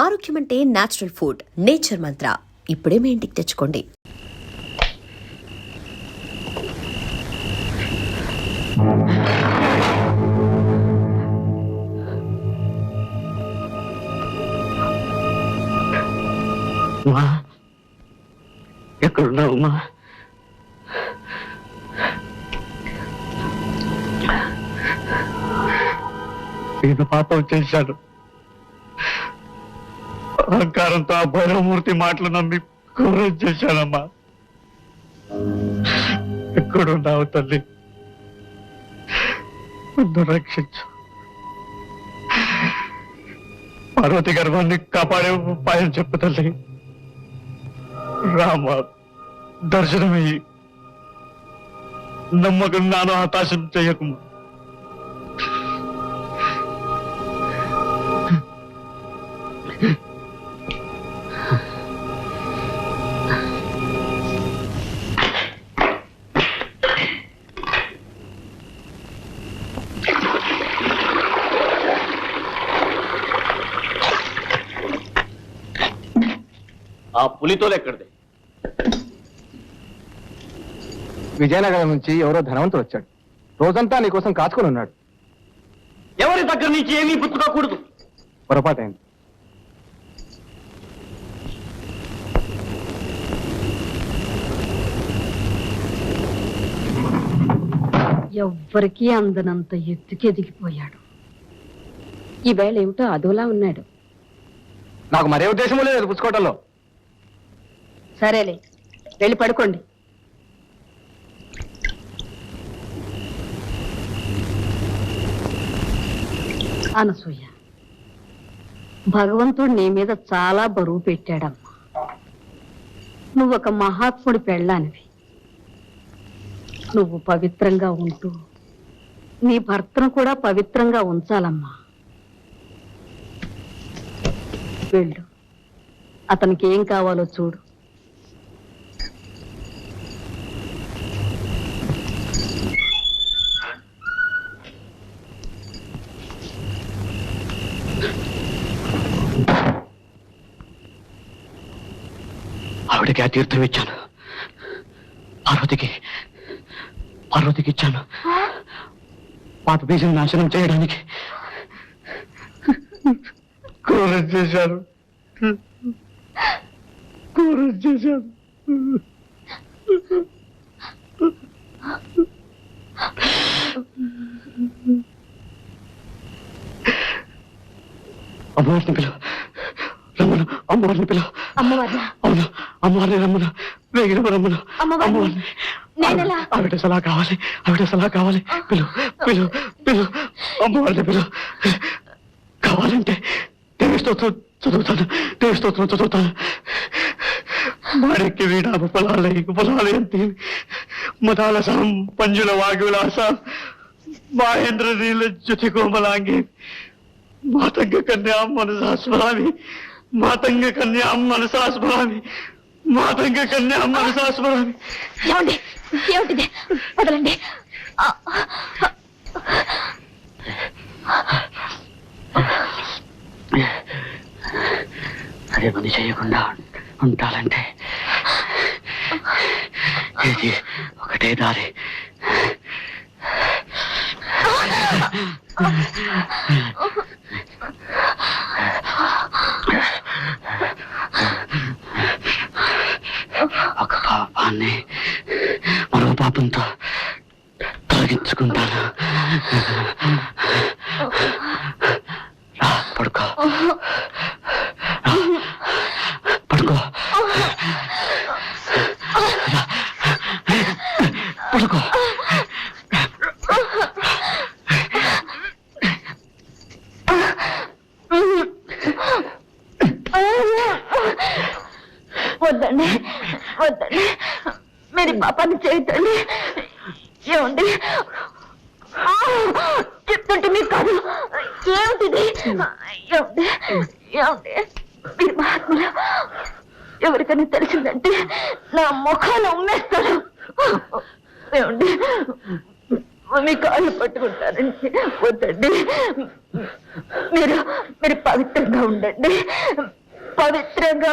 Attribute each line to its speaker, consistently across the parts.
Speaker 1: ఆరోగ్యం అంటే natural food nature మంత్ర ఇప్పుడే మీ ఇంటికి తెచ్చుకోండి.
Speaker 2: మా ఎక్కడున్నావు మా నేను పాపం చేశాను అహంకారంతో ఆ భైరవమూర్తి మాటలు నమ్మి ఘోరం చేశానమ్మా. ఎక్కడున్నావు తల్లి? నన్ను రక్షించు. పార్వతి గర్భాన్ని కాపాడే ఉపాయం చెప్పు తల్లి. రామ దర్శనమయ్యి. నమ్మకం నాను హతాశం చేయకుము
Speaker 3: ఆ పులితోలు ఎక్కడిది?
Speaker 4: విజయనగరం నుంచి ఎవరో ధనవంతుడు వచ్చాడు. రోజంతా నీకోసం కాచుకొని ఉన్నాడు.
Speaker 3: ఎవరి దగ్గర నుంచి ఏమీ పుచ్చుకోకూడదు?
Speaker 4: పొరపాటైంది.
Speaker 5: ఎవ్వరికీ అందనంత ఎత్తుకి ఎదిగిపోయాడు. ఈవేళ ఏమిటో అదోలా ఉన్నాడు.
Speaker 4: నాకు మరే ఉద్దేశం లేదు పుచ్చుకోవటంలో.
Speaker 5: సరేలే వెళ్ళి పడుకోండి. అనసూయ భగవంతుడు నీ మీద చాలా బరువు పెట్టాడమ్మా. నువ్వు ఒక మహాత్ముడి పెళ్ళానివి. నువ్వు పవిత్రంగా ఉంటూ నీ భర్తను కూడా పవిత్రంగా ఉంచాలమ్మా. వెళ్ళు అతనికి ఏం కావాలో చూడు.
Speaker 2: ఆవిడకి ఆ తీర్థం ఇచ్చాను. పార్వతికి పార్వతికి ఇచ్చాను. పాత బీజం నాశనం చేయడానికి. క్రూరం చేశారు క్రూరం చేశారు రమ్మను అమ్మవారిని పిలువ
Speaker 5: అమ్మవారు
Speaker 2: అవును అమ్మవారిని రమ్మను. వేగిన రమ్మను
Speaker 5: అమ్మవారిని?
Speaker 2: ఆవిడ సలహా కావాలి ఆవిడ సలహా కావాలి. పిలు పిలు పిలు. అమ్మవారిని పిలు. కావాలంటే దేవి స్తోత్రం చదువుతాను దేవి స్తోత్రం చదువుతాను. మాణిక్య వీణామ పొలాలై పొలాలయంతి మదాలసాం పంజుల వాగులాసాం మహేంద్ర నీల జ్యుతి కోమలాంగి. మాతంగ కన్యా మనసా స్మరామి మాతంగ కన్యా మనసా స్మరామి మాతంగ కన్యా మనసా స్మరామి
Speaker 5: ఏమండి? ఏమిటిది? వదలండి.
Speaker 2: అదే పని చేయకుండా ఉంటాలంటే ఇది ఒకటే దారి. ఒక పాపాన్ని మరో పాపంతో తొలగించుకుంటాను.
Speaker 5: మీరు ఈ పాపాన్ని చేయొద్దండి ఏమండి? చెప్తుంటే మీకు కాదు. ఏమిటిది? ఏమండి? ఏమండి? మీరు మహాత్ములు ఎవరికైనా తెలిసిందంటే నా ముఖాన్ని ఉమ్మేస్తారు. ఏమండి? మీ కాళ్ళు పట్టుకుంటారండి. వద్దండి. మీరు మీరు పవిత్రంగా ఉండండి. పవిత్రంగా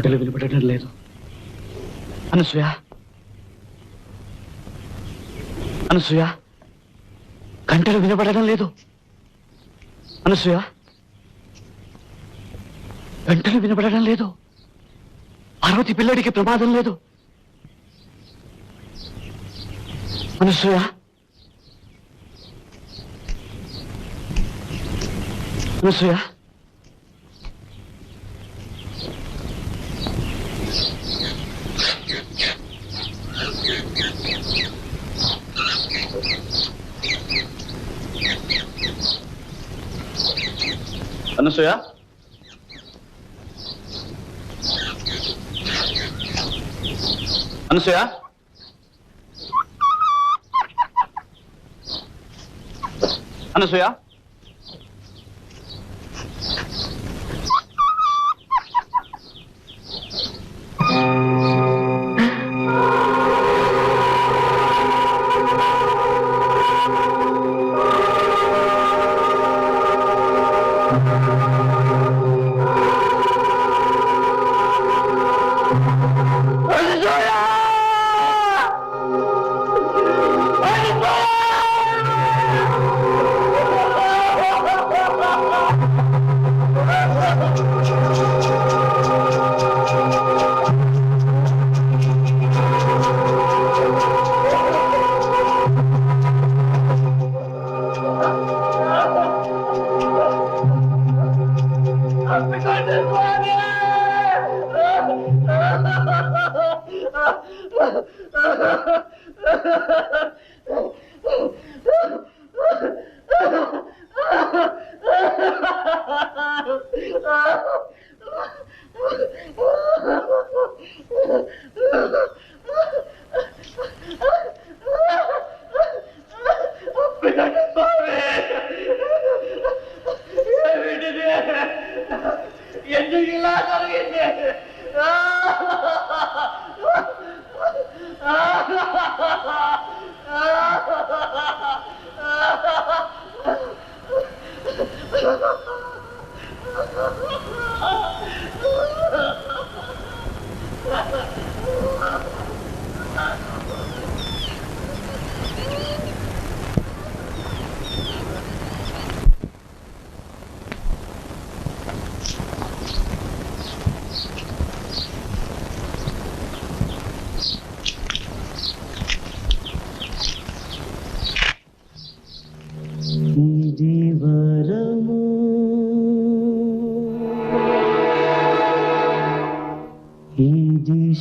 Speaker 2: గంటలు వినపడటం లేదు. అనసూయ. అనసూయ. గంటలు వినపడటం లేదు. అనసూయ. గంటలు వినపడటం లేదు. పార్వతి పిల్లడికి ప్రమాదం లేదు. అనసూయ. అనసూయ.
Speaker 3: అనసూయ? అనసూయ? అనసూయ?
Speaker 6: Thank Ah!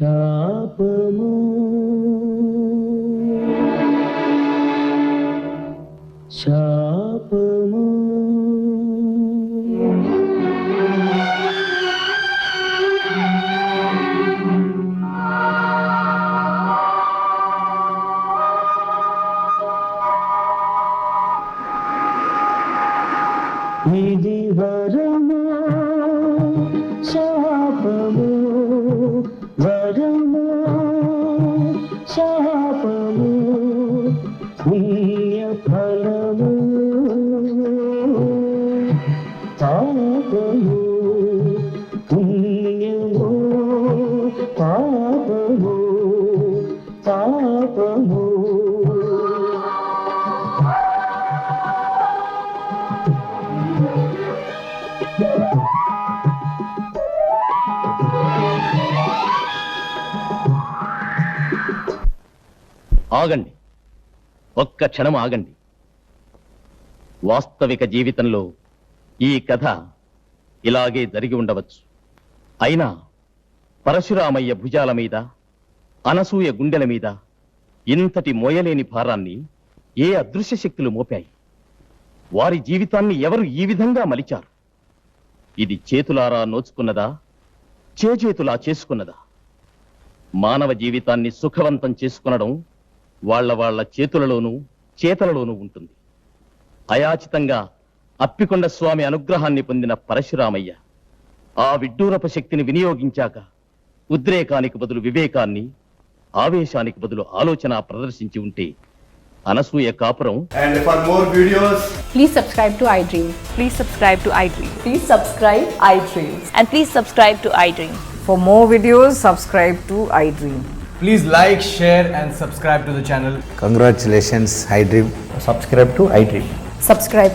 Speaker 6: शापमो। పాపము పుణ్యము పాపము పాపము
Speaker 7: ఆగండి. ఒక్క క్షణం ఆగండి. వాస్తవిక జీవితంలో ఈ కథ ఇలాగే జరిగి ఉండవచ్చు. అయినా పరశురామయ్య భుజాల మీద అనసూయ గుండెల మీద ఇంతటి మోయలేని భారాన్ని ఏ అదృశ్య శక్తులు మోపాయి? వారి జీవితాన్ని ఎవరు ఈ విధంగా మలిచారు? ఇది చేతులారా నోచుకున్నదా? చేజేతులా చేసుకున్నదా? మానవ జీవితాన్ని సుఖవంతం చేసుకునడం వాళ్ళ వాళ్ళ చేతులలోనూ చేతలలోనూ ఉంటుంది. అయాచితంగా అప్పికొండ స్వామి అనుగ్రహాన్ని పొందిన పరశురామయ్య ఆ విడ్డూరపు శక్తిని వినియోగించాక ఉద్రేకానికి బదులు వివేకాన్ని ఆవేశానికి బదులు ఆలోచన ప్రదర్శించి ఉంటే అనసూయ కాపురం
Speaker 8: And for more videos,
Speaker 9: Please subscribe to iDream.
Speaker 10: Please subscribe to iDream.
Speaker 9: Please subscribe iDream.
Speaker 10: And please subscribe to iDream.
Speaker 11: For more videos, subscribe to iDream.
Speaker 12: Please like, share, and subscribe to the channel.
Speaker 13: Congratulations, iDream.
Speaker 6: Subscribe to iDream
Speaker 9: Subscribe